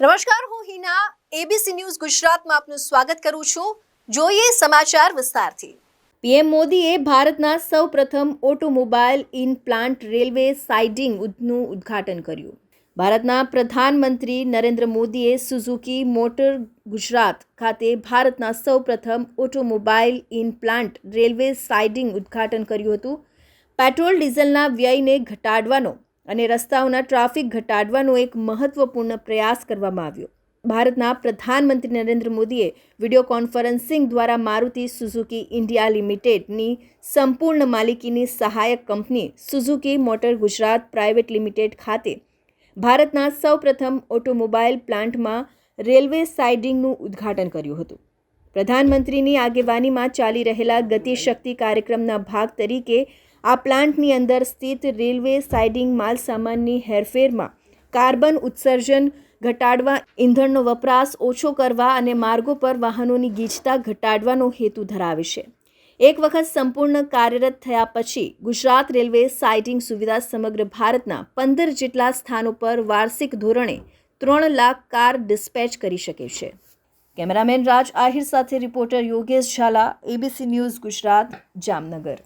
નમસ્કાર, હું Hina. ABC news ગુજરાતમાં આપનું સ્વાગત કરું છું. જોઈએ સમાચાર વિસ્તારથી. પીએમ મોદીએ ભારતના સૌપ્રથમ ઓટોમોબાઈલ ઇન પ્લાન્ટ રેલવે સાઇડિંગનું ઉદ્ઘાટન કર્યું. ભારતના પ્રધાનમંત્રી નરેન્દ્ર મોદીએ સુઝુકી મોટર ગુજરાત ખાતે ભારતના સૌપ્રથમ automobile in plant railway siding ઉદ્ઘાટન કર્યું હતું. પેટ્રોલ ડીઝલના વ્યયને ઘટાડવાનો અને રસ્તાઓના ટ્રાફિક ઘટાડવાનો એક મહત્વપૂર્ણ પ્રયાસ કરવામાં આવ્યો. ભારતના પ્રધાનમંત્રી નરેન્દ્ર મોદીએ વીડિયો કોન્ફરન્સિંગ દ્વારા મારુતિ સુઝુકી ઇન્ડિયા લિમિટેડની સંપૂર્ણ માલિકીની સહાયક company Suzuki motor Gujarat private limited ખાતે ભારતના સૌપ્રથમ ઓટોમોબાઈલ પ્લાન્ટમાં રેલવે સાઇડિંગનું ઉદ્ઘાટન કર્યું હતું. પ્રધાનમંત્રીની આગેવાનીમાં ચાલી રહેલા ગતિશક્તિ કાર્યક્રમના ભાગ તરીકે આ પ્લાન્ટની અંદર સ્થિત રેલવે સાઇડિંગ માલસામાનની હેરફેરમાં કાર્બન ઉત્સર્જન ઘટાડવા, ઇંધણનો વપરાશ ઓછો કરવા અને માર્ગો પર વાહનોની ગીચતા ઘટાડવાનો હેતુ ધરાવે છે. એક વખત સંપૂર્ણ કાર્યરત થયા પછી ગુજરાત રેલવે સાઇડિંગ સુવિધા સમગ્ર ભારતના પંદર જેટલા સ્થાનો પર વાર્ષિક ધોરણે ત્રણ લાખ કાર ડિસ્પેચ કરી શકે છે. કેમેરામેન રાજ આહિર સાથે reporter Yogesh Jhala ABC news Gujarat, Jamnagar.